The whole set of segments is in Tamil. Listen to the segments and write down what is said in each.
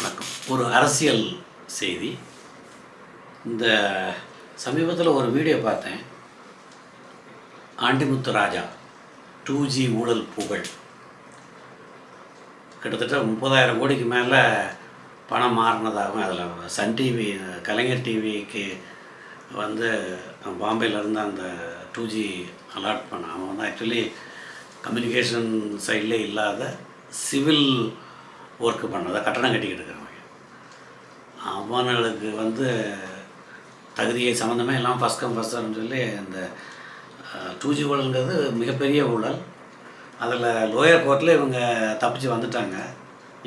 வணக்கம். ஒரு அரசியல் செய்தி. இந்த சமீபத்தில் ஒரு வீடியோ பார்த்தேன். ஆண்டிமுத்து ராஜா டூ ஜி ஊழல் புகழ். கிட்டத்தட்ட முப்பதாயிரம் கோடிக்கு மேலே பணம் மாறினதாகவும் அதில் சன் டிவி கலைஞர் டிவிக்கு வந்து பாம்பேலேருந்து அந்த டூ ஜி அலாட் பண்ண அவன் வந்து ஆக்சுவலி கம்யூனிகேஷன் சைட்லே இல்லாத சிவில் ஒர்க்கு பண்ணதை கட்டணம் கட்டிக்கிட்டு இருக்கிறவங்க. அவனுங்களுக்கு வந்து தகுதியை சம்மந்தமே இல்லாமல் ஃபஸ்ட் கம் ஃபஸ்ட் சொல்லி அந்த டூ ஜி ஊழல்ங்கிறது மிகப்பெரிய ஊழல். அதில் லோயர் கோர்ட்டில் இவங்க தப்பிச்சு வந்துட்டாங்க.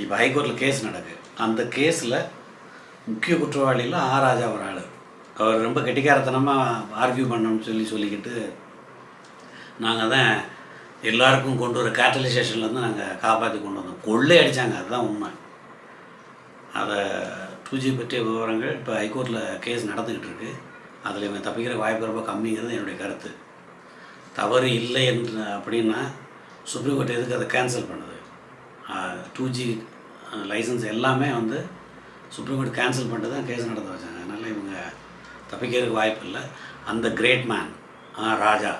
இப்போ ஹைகோர்ட்டில் கேஸ் நடக்கு. அந்த கேஸில் முக்கிய குற்றவாளியில் ஆ ராஜா ஒரு ஆள். அவர் ரொம்ப கெட்டிக்காரத்தனமாக ஆர்கியூ பண்ணணும்னு சொல்லி சொல்லிக்கிட்டு நாங்கள் தான் எல்லாருக்கும் கொண்டு வர கேட்டலைசேஷன்லேருந்து நாங்கள் காப்பாற்றி கொண்டு வந்தோம். கொள்ளை அடித்தாங்க அதுதான் உண்மை. அதை பூஜை பற்றிய விவரங்கள் இப்போ ஹைகோர்ட்டில் கேஸ் நடந்துக்கிட்டு இருக்கு. அதில் இவன் தப்பிக்கிற வாய்ப்பு ரொம்ப கம்மிங்கிறது என்னுடைய கருத்து. தவறு இல்லை என்று அப்படின்னா சுப்ரீம் கோர்ட் எதுக்கு அதை கேன்சல் பண்ணுது? டூ ஜி லைசன்ஸ் எல்லாமே வந்து சுப்ரீம் கோர்ட் கேன்சல் பண்ணிட்டு தான் கேஸ் நடந்து வச்சாங்க. அதனால் இவங்க தப்பிக்கிறதுக்கு வாய்ப்பு இல்லை. அந்த கிரேட் மேன் ராஜா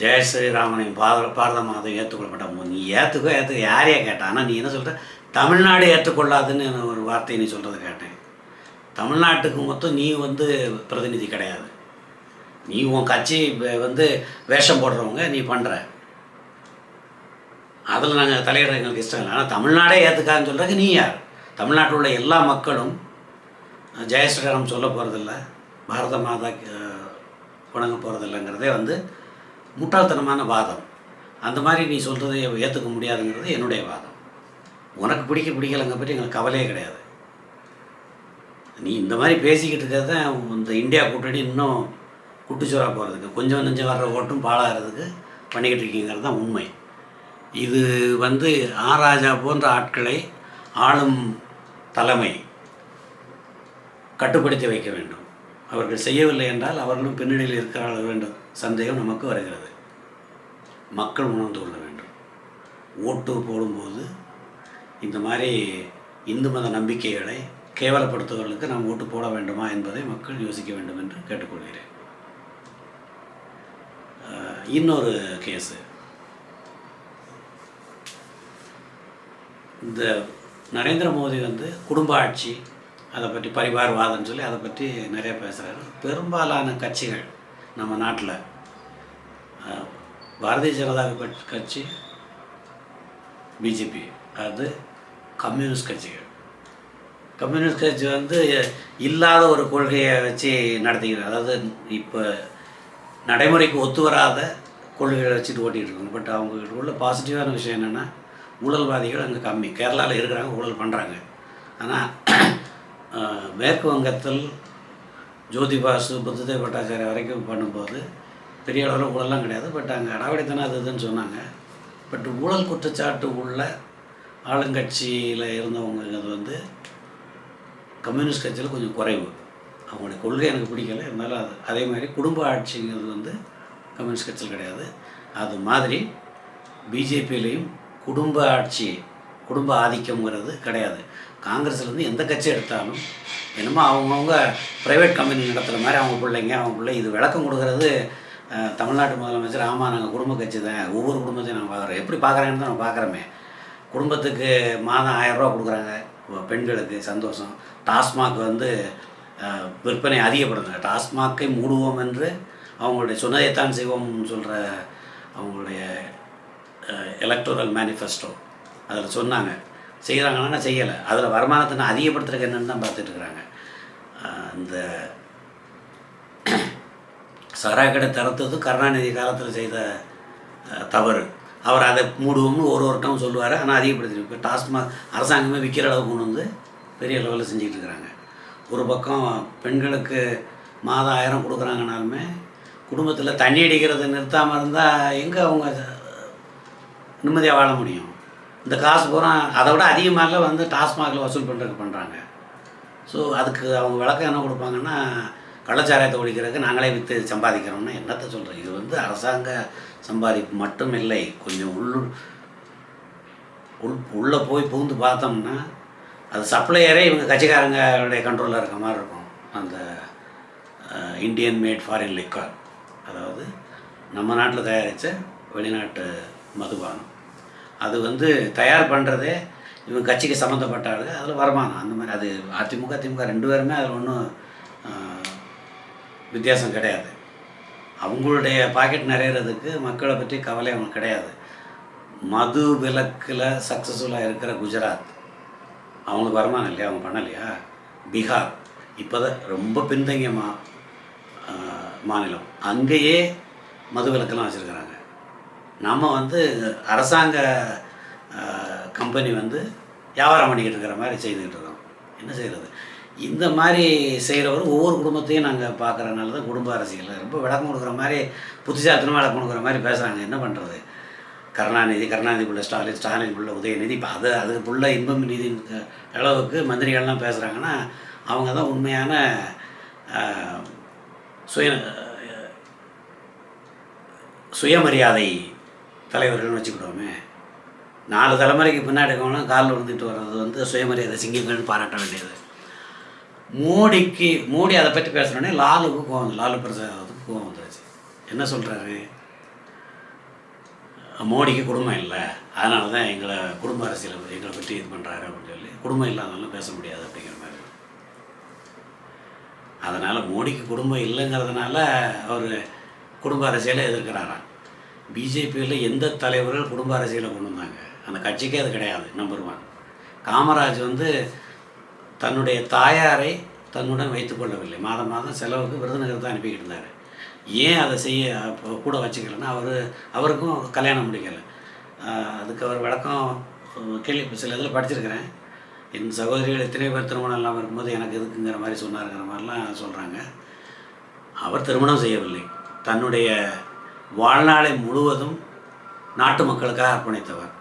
ஜெய ஸ்ரீராமனை பாரத பாரத மாதம் ஏற்றுக்கொள்ள மாட்டான் நீ ஏற்றுக்கோ ஏற்றுக்க யாரையே கேட்டான் ஆனால் நீ என்ன சொல்கிற தமிழ்நாடு ஏற்றுக்கொள்ளாதுன்னு ஒரு வார்த்தையை நீ சொல்கிறத கேட்டேன். தமிழ்நாட்டுக்கு மொத்தம் நீ வந்து பிரதிநிதி கிடையாது. நீ உன் கட்சி வந்து வேஷம் போடுறவங்க நீ பண்ணுற அதில் நாங்கள் தலையிட எங்களுக்கு இஷ்டம் இல்லை. ஆனால் தமிழ்நாடே ஏற்றுக்காதுன்னு சொல்கிறதுக்கு நீ யார்? தமிழ்நாட்டில் உள்ள எல்லா மக்களும் ஜெய ஸ்ரீராம் சொல்ல போகிறதில்ல பாரத மாதா வணங்க போகிறதில்லைங்கிறதே வந்து முட்டாள்தனமான வாதம். அந்த மாதிரி நீ சொல்கிறத ஏற்றுக்க முடியாதுங்கிறது என்னுடைய வாதம். உனக்கு பிடிக்க பிடிக்கலைங்க பற்றி எங்களுக்கு கவலையே கிடையாது. நீ இந்த மாதிரி பேசிக்கிட்டு இருக்கிறது தான் இந்த இந்தியா கூட்டணி இன்னும் குட்டிச்சோரா போகிறதுக்கு கொஞ்சம் நெஞ்சம் வர்ற ஓட்டும் பாழாகிறதுக்கு பண்ணிக்கிட்டு இருக்கீங்கிறது தான் உண்மை. இது வந்து ஆ ராஜா போன்ற ஆட்களை ஆளும் தலைமை கட்டுப்படுத்தி வைக்க வேண்டும். அவர்கள் செய்யவில்லை என்றால் அவர்களும் பின்னணியில் இருக்கிறார்கள் என்ற சந்தேகம் நமக்கு வருகிறது. மக்கள் உணர்ந்து கொள்ள வேண்டும். ஓட்டு போடும்போது இந்த மாதிரி இந்து மத நம்பிக்கைகளை கேவலப்படுத்துவர்களுக்கு நாம் ஓட்டு போட வேண்டுமா என்பதை மக்கள் யோசிக்க வேண்டும் என்று கேட்டுக்கொள்கிறேன். இன்னொரு கேஸு. இந்த நரேந்திர மோடி வந்து குடும்ப ஆட்சி அதை பற்றி பரிவார்வாதம்னு சொல்லி அதை பற்றி நிறைய பேசுகிறாரு பெரும்பாலான கட்சிகள் நம்ம நாட்டில் பாரதிய ஜனதா கட்சி- பிஜேபி அது கம்யூனிஸ்ட் கட்சிகள். கம்யூனிஸ்ட் கட்சி வந்து இல்லாத ஒரு கொள்கையை வச்சு நடத்திக்கிறாங்க. அதாவது இப்போ நடைமுறைக்கு ஒத்து வராத கொள்கைகளை வச்சுட்டு ஓட்டிகிட்டு இருக்காங்க. பட் அவங்க உள்ள பாசிட்டிவான விஷயம் என்னென்னா ஊழல்வாதிகள் அங்கே கம்மி. கேரளாவில் இருக்கிறாங்க ஊழல் பண்ணுறாங்க ஆனால் மேற்கு வங்கத்தில் ஜோதி பாசு புத்ததேவ் பட்டாச்சாரியா வரைக்கும் பண்ணும்போது பெரிய அளவில் ஊழல்லாம் கிடையாது பட் அங்கே அடாவடித்தனம் அது இதுன்னு சொன்னாங்க. பட் ஊழல் குற்றச்சாட்டு உள்ள ஆளுங்கட்சியில் இருந்தவங்க அது வந்து கம்யூனிஸ்ட் கட்சியில் கொஞ்சம் குறைவு. அவங்களுடைய கொள்கை எனக்கு பிடிக்கல. இருந்தாலும் அது அதே மாதிரி குடும்ப ஆட்சிங்கிறது வந்து கம்யூனிஸ்ட் கட்சியில் கிடையாது. அது மாதிரி பிஜேபியிலையும் குடும்ப ஆட்சி குடும்ப ஆதிக்கம்ங்கிறது கிடையாது. காங்கிரஸ்லேருந்து எந்த கட்சி எடுத்தாலும் என்னமோ அவங்கவுங்க ப்ரைவேட் கம்பெனி நடத்துகிற மாதிரி அவங்க பிள்ளைங்க அவங்க பிள்ளை இது விளக்கம் கொடுக்கறது தமிழ்நாட்டு முதலமைச்சர் ஆமாம் நாங்கள் குடும்ப கட்சி தான். ஒவ்வொரு குடும்பத்தையும் நாங்கள் பார்க்குறோம். எப்படி பார்க்குறாங்கன்னு தான் நம்ம பார்க்குறோமே. குடும்பத்துக்கு மாதம் ஆயிரரூவா கொடுக்குறாங்க. பெண்களுக்கு சந்தோஷம். டாஸ்மாக் வந்து விற்பனை அதிகப்படுத்துங்க டாஸ்மாக்கை மூடுவோம் என்று அவங்களுடைய சொன்னதைத்தான் செய்வோம்னு சொல்கிற அவங்களுடைய எலக்ட்ரல் மேனிஃபெஸ்டோ அதில் சொன்னாங்க. செய்கிறாங்கன்னா செய்யலை. அதில் வருமானத்தை நான் அதிகப்படுத்துறதுக்கு என்னன்னு தான் பார்த்துட்டு இருக்கிறாங்க. இந்த சராக்கடை திறத்தது கருணாநிதி காலத்தில் செய்த தவறு. அவர் அதை மூடுவோம்னு ஒரு ஒரு டைம் சொல்லுவார். ஆனால் அதிகப்படுத்தி இப்போ டாஸ்மாக் அரசாங்கமே விற்கிற அளவுக்கு கொண்டு வந்து பெரிய லெவலில் செஞ்சுக்கிட்டு இருக்கிறாங்க. ஒரு பக்கம் பெண்களுக்கு மாதம் ஆயிரம் கொடுக்குறாங்கனாலுமே குடும்பத்தில் தண்ணி அடிக்கிறத நிறுத்தாமல் இருந்தால் எங்கே அவங்க நிம்மதியாக வாழ முடியும்? இந்த காசு பூரா அதை விட அதிகமாக வந்து டாஸ்மாகில் வசூல் பண்ணுறதுக்கு பண்ணுறாங்க ஸோ அதுக்கு அவங்க விளக்கம் என்ன கொடுப்பாங்கன்னா கள்ளச்சாராயத்தை ஒழிக்கிறதுக்கு நாங்களே விற்று சம்பாதிக்கிறோம்னா என்னத்தை சொல்கிறேன் இது வந்து அரசாங்க சம்பாதிப்பு மட்டும் இல்லை கொஞ்சம் உள் உள் உள்ளே போய் புகுந்து பார்த்தோம்னா அது சப்ளையரே இவங்க கட்சிக்காரங்களுடைய கண்ட்ரோலில் இருக்க மாதிரி இருக்கும். அந்த இந்தியன் மேட் ஃபாரின் லிக்கர் அதாவது நம்ம நாட்டில் தயாரித்த வெளிநாட்டு மதுபானம். அது வந்து தயார் பண்ணுறதே இவங்க கட்சிக்கு சம்மந்தப்பட்ட ஆளு அதில் வருமானம். அந்த மாதிரி அது அதிமுக திமுக ரெண்டு பேருமே அதில் ஒன்றும் வித்தியாசம் கிடையாது. அவங்களுடைய பாக்கெட் நிறையிறதுக்கு மக்களை பற்றி கவலை அவனுக்கு கிடையாது. மது விலக்கில் சக்ஸஸ்ஃபுல்லாக இருக்கிற குஜராத் அவங்களுக்கு வருமானம் இல்லையா? அவங்க பண்ணலையா பீகார் இப்போ தான் ரொம்ப பின்தங்கிய மா மாநிலம். அங்கேயே மது விலக்கெல்லாம் வச்சுருக்குறாங்க. நம்ம வந்து அரசாங்க கம்பெனி வந்து வியாபாரம் பண்ணிக்கிட்டு இருக்கிற மாதிரி செய்துக்கிட்டு இருக்கோம். என்ன செய்கிறது இந்த மாதிரி செய்கிறவர் ஒவ்வொரு குடும்பத்தையும் நாங்கள் பார்க்குறனால தான் குடும்ப அரசியல். ரொம்ப விளக்கம் கொடுக்குற மாதிரி புத்திசாத்தனமாக விளக்கம் கொடுக்குற மாதிரி பேசுகிறாங்க என்ன பண்ணுறது கருணாநிதி கருணாநிதி புள்ள ஸ்டாலின் ஸ்டாலின் புள்ள உதயநிதி இப்போ அது அதுக்கு புள்ள இன்பம் நிதி அளவுக்கு மந்திரிகள்லாம் பேசுகிறாங்கன்னா அவங்க தான் உண்மையான சுய சுயமரியாதை தலைவர்கள்னு வச்சுக்கிட்டோமே நாலு தலைமுறைக்கு பின்னாடி இருக்கவங்களும் காலில் விழுந்துட்டு வர்றது வந்து சுயமரியாதை சிங்கங்கள்னு பாராட்ட வேண்டியது. மோடிக்கு மோடி அதை பற்றி பேசுனோடனே லாலுக்கு கோவம் வந்து- லாலு பிரசாத்துக்கு கோவம் வந்துருச்சு. என்ன சொல்கிறாரு மோடிக்கு குடும்பம் இல்லை. அதனால தான் எங்களை குடும்ப அரசியல் எங்களை பற்றி இது பண்ணுறாரு அப்படின்னு சொல்லி குடும்பம் இல்லாதவங்களும் பேச முடியாது அப்படிங்கிற மாதிரி. அதனால் மோடிக்கு குடும்பம் இல்லைங்கிறதுனால அவர் குடும்ப அரசியலை எதிர்க்கிறாராம். பிஜேபியில் எந்த தலைவர்கள் குடும்ப அரசியலை கொண்டு வந்தாங்க? அந்த கட்சிக்கே அது கிடையாது நம்பர் ஒன் காமராஜ் வந்து தன்னுடைய தாயாரை தன்னுடன் வைத்துக்கொள்ளவில்லை மாதம் மாதம் செலவுக்கு விருதுநகர் தான் அனுப்பிக்கிட்டு இருந்தார் ஏன் அதை செய்ய கூட வச்சுக்கலன்னா அவர் அவருக்கும் கல்யாணம் முடிக்கலை. அதுக்கு அவர் விளக்கம் கேள்வி சில இதில் படிச்சிருக்கிறேன். என் சகோதரிகள் எத்தனை பேர் திருமணம் இல்லாமல் இருக்கும்போது எனக்கு எதுக்குங்கிற மாதிரி சொன்னாருங்கிற மாதிரிலாம் சொல்கிறாங்க அவர் திருமணம் செய்யவில்லை. தன்னுடைய வாழ்நாளை முழுவதும் நாட்டு மக்களுக்காக அர்ப்பணித்தவர்.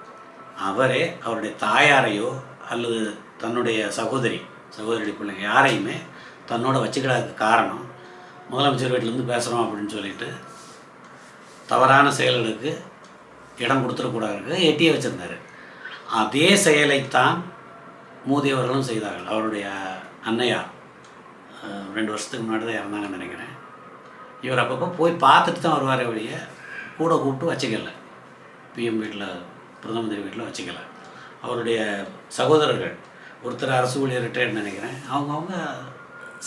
அவரே அவருடைய தாயாரையோ அல்லது தன்னுடைய சகோதரி சகோதரி பிள்ளைங்க யாரையுமே தன்னோட வச்சுக்கிடாததுக்கு காரணம் முதலமைச்சர் வீட்டிலேருந்து பேசுகிறோம் அப்படின்னு சொல்லிட்டு தவறான செயல்களுக்கு இடம் கொடுத்துடக்கூடாது எட்டியே வச்சுருந்தாரு. அதே செயலைத்தான் மோதி அவர்களும் செய்தார்கள். அவருடைய அன்னையார் ரெண்டு வருஷத்துக்கு முன்னாடி தான் இறந்தாங்கன்னு நினைக்கிறேன். இவர் அப்பப்போ போய் பார்த்துட்டு தான் வருவார் வழிய கூட கூப்பிட்டு வச்சுக்கல. பிஎம் வீட்டில் பிரதம மந்திரி வீட்டில் வச்சுக்கல. அவருடைய சகோதரர்கள் ஒருத்தர் அரசு ஊழியர் ரிட்டையர்ட் நினைக்கிறேன். அவங்கவுங்க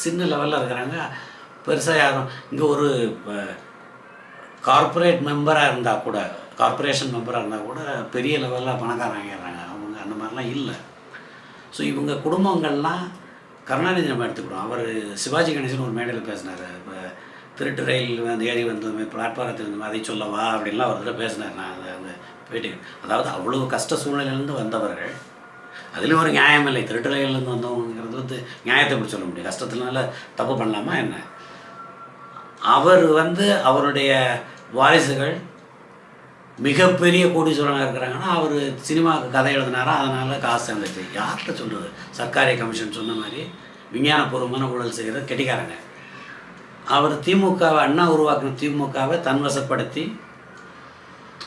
சின்ன லெவலில் இருக்கிறாங்க. பெருசாக யாரும் இங்கே ஒரு கார்ப்பரேட் மெம்பராக இருந்தால் கூட கார்ப்பரேஷன் மெம்பராக இருந்தால் கூட பெரிய லெவலில் பணக்காரங்க ஆகிடுறாங்க. அவங்க அந்த மாதிரிலாம் இல்லை. ஸோ இவங்க குடும்பங்கள்லாம் கருணாநிதி நம்ம எடுத்துக்கிறோம். அவர் சிவாஜி கணேசன் ஒரு மேடையில் பேசினார். இப்போ திருட்டு ரயில் வந்து ஏறி வந்ததுமே பிளாட்ஃபாரத்தில் இருந்தோமே அதை சொல்லவா அப்படின்லாம் ஒரு தடவை பேசினார். நான் அந்த அந்த பேட்டி அதாவது அவ்வளோ கஷ்ட சூழ்நிலையிலேருந்து வந்தவர்கள் அதுலேயும் ஒரு நியாயம் இல்லை. திருட்டுறையிலேருந்து வந்தவங்கிறது வந்து நியாயத்தை எப்படி சொல்ல முடியும்? கஷ்டத்தினால தப்பு பண்ணலாமா என்ன? அவர் வந்து அவருடைய வாரிசுகள் மிகப்பெரிய கோடீஸ்வரனாக இருக்கிறாங்கன்னா அவர் சினிமாவுக்கு கதை எழுதினாரா? அதனால் காசு சேர்ந்துச்சு. யார்கிட்ட சொல்கிறது சர்க்காரிய கமிஷன் சொன்ன மாதிரி விஞ்ஞானபூர்வமான ஊழல் செய்கிற கெட்டிக்காரங்க. அவர் திமுகவை அண்ணா உருவாக்கின திமுகவை தன்வசப்படுத்தி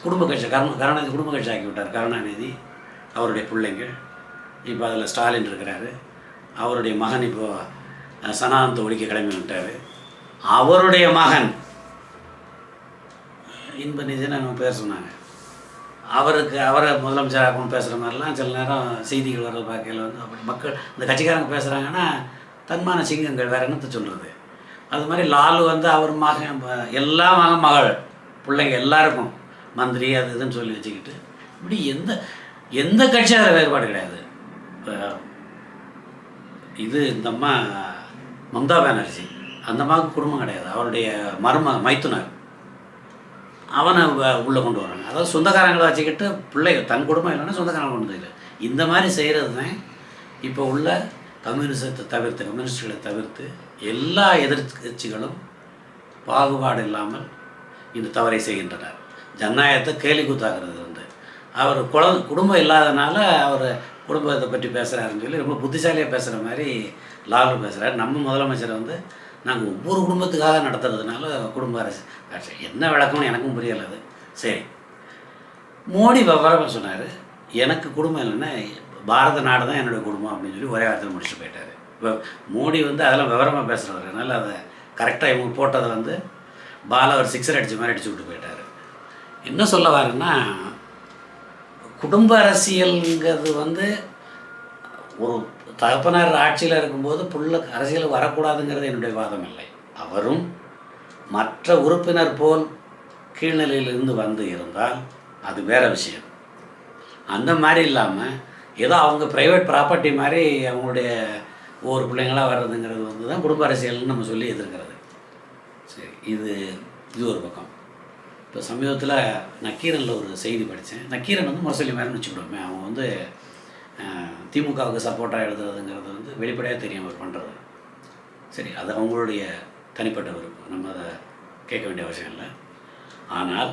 குடும்ப கட்சி கருண கருணாநிதி குடும்ப கட்சி ஆக்கி விட்டார். கருணாநிதி அவருடைய பிள்ளைங்கள் இப்போ அதில் ஸ்டாலின் இருக்கிறாரு. அவருடைய மகன் இப்போ அஹ், சனாதனத்தை ஒழிக்க கிளம்பி வந்துட்டார். அவருடைய மகன் இன்ப நிதினு நம்ம பேர் சொன்னாங்க. அவருக்கு அவரை முதலமைச்சர் ஆகணும் பேசுகிற மாதிரிலாம் சில நேரம் செய்திகள் வர்ற பார்க்கையில் வந்து அப்படி மக்கள் இந்த கட்சிக்காரங்க பேசுகிறாங்கன்னா தன்மான சிங்கங்கள் வேறு என்னத்தை சொல்கிறது அது மாதிரி லாலு வந்து அவர் மகன் எல்லா மகன் மகள் பிள்ளைங்க எல்லாருக்கும் மந்திரி அது இதுன்னு சொல்லி வச்சுக்கிட்டு இப்படி எந்த எந்த கட்சியாக வேறுபாடு கிடையாது? இப்போ இது இந்த அம்மா மம்தா பானர்ஜி அந்த அம்மாவுக்கு குடும்பம் கிடையாது. அவருடைய மரும மைத்துனர். அவனை உள்ளே கொண்டு வராங்க. அதாவது சொந்தக்காரங்களை வச்சுக்கிட்டு பிள்ளைகள் தன் குடும்பம் இல்லைன்னா சொந்தக்காரங்க கொண்டு வந்து இந்த மாதிரி செய்கிறது தான் இப்போ உள்ள கம்யூனிசத்தை தவிர்த்து கம்யூனிஸ்டுகளை தவிர்த்து எல்லா எதிர்கட்சிகளும் பாகுபாடு இல்லாமல் இந்த தவறை செய்கின்றனர். ஜனநாயகத்தை கேலி கூத்தாக்குறது வந்து அவர் குழ குடும்பம் இல்லாதனால அவர் குடும்பத்தை பற்றி பேசுகிறாருன்னு சொல்லி ரொம்ப புத்திசாலியாக பேசுகிற மாதிரி லாலு பேசுகிறார் நம்ம முதலமைச்சர் வந்து நாங்கள் ஒவ்வொரு குடும்பத்துக்காக நடத்துறதுனால குடும்ப அரசு. ஆட்சி. என்ன விளக்கம்னு எனக்கும் புரியலை அது. சரி மோடி விவரமாக சொன்னார். எனக்கு குடும்பம் இல்லைன்னா பாரத நாடு தான் என்னுடைய குடும்பம் அப்படின்னு சொல்லி ஒரே வாரத்தில் முடிச்சுட்டு போயிட்டார். இப்போ மோடி வந்து அதெல்லாம் விவரமாக பேசுகிறவர் அதனால் அதை கரெக்டாக இவங்க போட்டதை வந்து பாலா அவர் சிக்ஸர் அடித்த மாதிரி அடிச்சு விட்டு போயிட்டார். என்ன சொல்ல வரேன்னா குடும்ப அரசியல்ங்கிறது வந்து ஒரு தகப்பனார் ஆட்சியில் இருக்கும்போது புள்ள அரசியல் வரக்கூடாதுங்கிறது என்னுடைய வாதம் இல்லை. அவரும் மற்ற உறுப்பினர் போல் கீழ்நிலையிலிருந்து வந்து இருந்தால் அது வேற விஷயம். அந்த மாதிரி இல்லாமல் ஏதோ அவங்க ப்ரைவேட் ப்ராப்பர்ட்டி மாதிரி அவங்களுடைய ஒவ்வொரு பிள்ளைங்களாக வர்றதுங்கிறது வந்து தான் குடும்ப அரசியல்னு நம்ம சொல்லி எதிர்க்கிறது. சரி இது இது ஒரு பக்கம். இப்போ சமீபத்தில் நக்கீரனில் ஒரு செய்தி படித்தேன். நக்கீரன் வந்து முரசொலி மேலே வச்சுக்கிடுவோமே அவன் வந்து திமுகவுக்கு சப்போர்ட்டாக எழுதுறதுங்கிறது வந்து வெளிப்படையாக தெரியும் அவர் பண்ணுறது சரி அது அவங்களுடைய தனிப்பட்ட விருப்பம். நம்ம அதை கேட்க வேண்டிய அவசியம் இல்லை. ஆனால்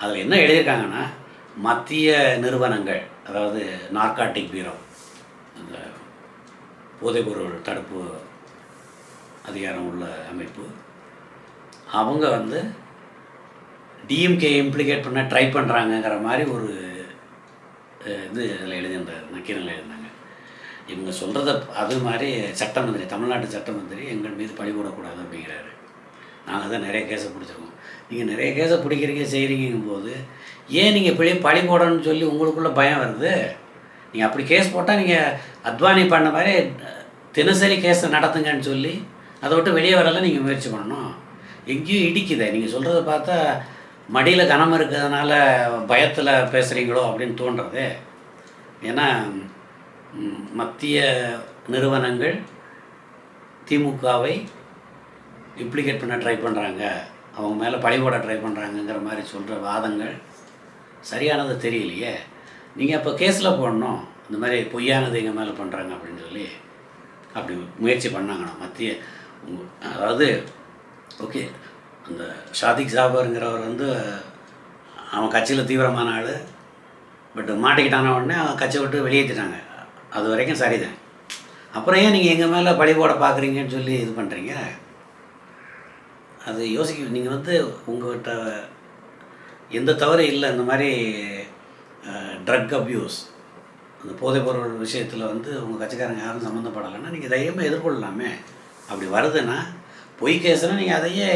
அதில் என்ன எழுதியிருக்காங்கன்னா மத்திய நிறுவனங்கள் அதாவது நார்காட்டிக் பீரோ அந்த போதைப்பொருள் தடுப்பு அதிகாரம் உள்ள அமைப்பு அவங்க வந்து டிஎம்கே இம்ப்ளிகேட் பண்ண ட்ரை பண்ணுறாங்கங்கிற மாதிரி ஒரு இது அதில் எழுதியிருந்தார். நக்கீரனில் எழுதினாங்க இவங்க சொல்கிறத அது மாதிரி சட்ட மந்திரி தமிழ்நாட்டு சட்ட மந்திரி எங்கள் மீது பழி போடக்கூடாது அப்படிங்கிறாரு. நாங்கள் தான் நிறைய கேஸை பிடிச்சிருக்கோம். நீங்கள் நிறைய கேஸை பிடிக்கிறீங்க செய்கிறீங்கும் போது ஏன் நீங்கள் பிழை பழி போடணும்னு சொல்லி உங்களுக்குள்ளே பயம் வருது? நீங்கள் அப்படி கேஸ் போட்டால் நீங்கள் அத்வானி பண்ண மாதிரி தினசரி கேஸை நடத்துங்கன்னு சொல்லி அதை விட்டு வெளியே வரல நீங்கள் முயற்சி பண்ணணும். எங்கேயும் இடிக்குதே. நீங்கள் சொல்கிறத பார்த்தா மடியில் கனம் இருக்கிறதுனால பயத்தில் பேசுகிறீங்களோ அப்படின்னு தோன்றது. ஏன்னா மத்திய நிறுவனங்கள் திமுகவை இப்ளிகேட் பண்ண ட்ரை பண்ணுறாங்க அவங்க மேலே பழிபோட ட்ரை பண்ணுறாங்கங்கிற மாதிரி சொல்கிற வாதங்கள் சரியானது தெரியலையே. நீங்கள் அப்போ கேஸில் போடணும். இந்த மாதிரி பொய்யானது எங்கள் மேலே பண்ணுறாங்க அப்படின்னு சொல்லி அப்படி முயற்சி பண்ணாங்கண்ணா மத்திய அதாவது ஓகே அந்த ஷாதிக் ஜாபருங்கிறவர் வந்து அவன் கட்சியில் தீவிரமான ஆள். பட் மாட்டிக்கிட்டான உடனே அவன் கட்சியை விட்டு வெளியேற்றிட்டாங்க. அது வரைக்கும் சரிதான். அப்புறம் ஏன் நீங்கள் எங்கள் மேலே பழி போட பார்க்குறீங்கன்னு சொல்லி இது பண்ணுறீங்க அது யோசிக்க நீங்கள் வந்து உங்கள்கிட்ட எந்த தவறு இல்லை இந்த மாதிரி ட்ரக் அப்யூஸ் அந்த போதைப்பொருள் விஷயத்தில் வந்து உங்கள் கட்சிக்காரங்க யாரும் சம்மந்தப்படலைன்னா நீங்கள் தைரியமாக எதிர்கொள்ளலாமே. அப்படி வருதுன்னா பொய் கேஸ்னால் நீங்கள் அதையே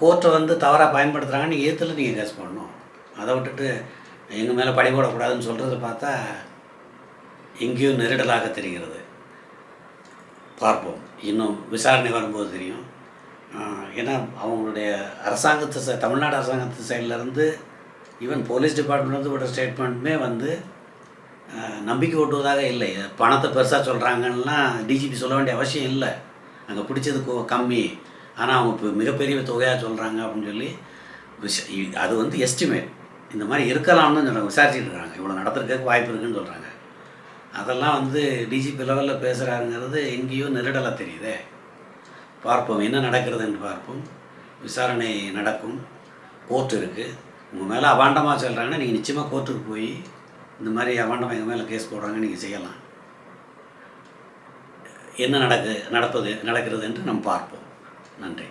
கோர்ட்டை வந்து தவறாக பயன்படுத்துகிறாங்கன்னு நீங்கள் ஏற்றுல நீங்கள் கேஸ் பண்ணணும் அதை விட்டுட்டு எங்கள் மேலே பழி போடக்கூடாதுன்னு சொல்கிறத பார்த்தா எங்கேயும் நெருடலாக தெரிகிறது. பார்ப்போம். இன்னும் விசாரணை வரும்போது தெரியும். ஏன்னா அவங்களுடைய அரசாங்கத்து தமிழ்நாடு அரசாங்கத்து சைட்லேருந்து ஈவன் போலீஸ் டிபார்ட்மெண்ட்லேருந்து விட ஸ்டேட்மெண்ட்டுமே வந்து நம்பிக்கை ஓட்டுவதாக இல்லை. பணத்தை பெருசாக சொல்கிறாங்கன்னா டிஜிபி சொல்ல வேண்டிய அவசியம் இல்லை. அங்கே பிடிச்சது கம்மி. ஆனால் அவங்க இப்போ மிகப்பெரிய தொகையாக சொல்கிறாங்க அப்படின்னு சொல்லி விஷ அது வந்து எஸ்டிமேட் இந்த மாதிரி இருக்கலாம்னு சொல்கிறாங்க விசாரிச்சுட்டு இருக்காங்க. இவ்வளோ நடத்துறதுக்கு வாய்ப்பு இருக்குன்னு சொல்கிறாங்க அதெல்லாம் வந்து டிஜிபி லெவலில் பேசுகிறாருங்கிறது எங்கேயோ நெருடலாக தெரியுதே. பார்ப்போம் என்ன நடக்கிறது என்று பார்ப்போம். விசாரணை நடக்கும். கோர்ட் இருக்குது உங்கள் மேலே அபாண்டமாக சொல்கிறாங்கன்னா நீங்கள் நிச்சயமாக கோர்ட்டுக்கு போய் இந்த மாதிரி அபாண்டமாக எங்கள் மேலே கேஸ் போடுறாங்க நீங்கள் செய்யலாம். என்ன நடக்கு நடப்பது நடக்கிறது என்று நம்ம பார்ப்போம். நன்றி.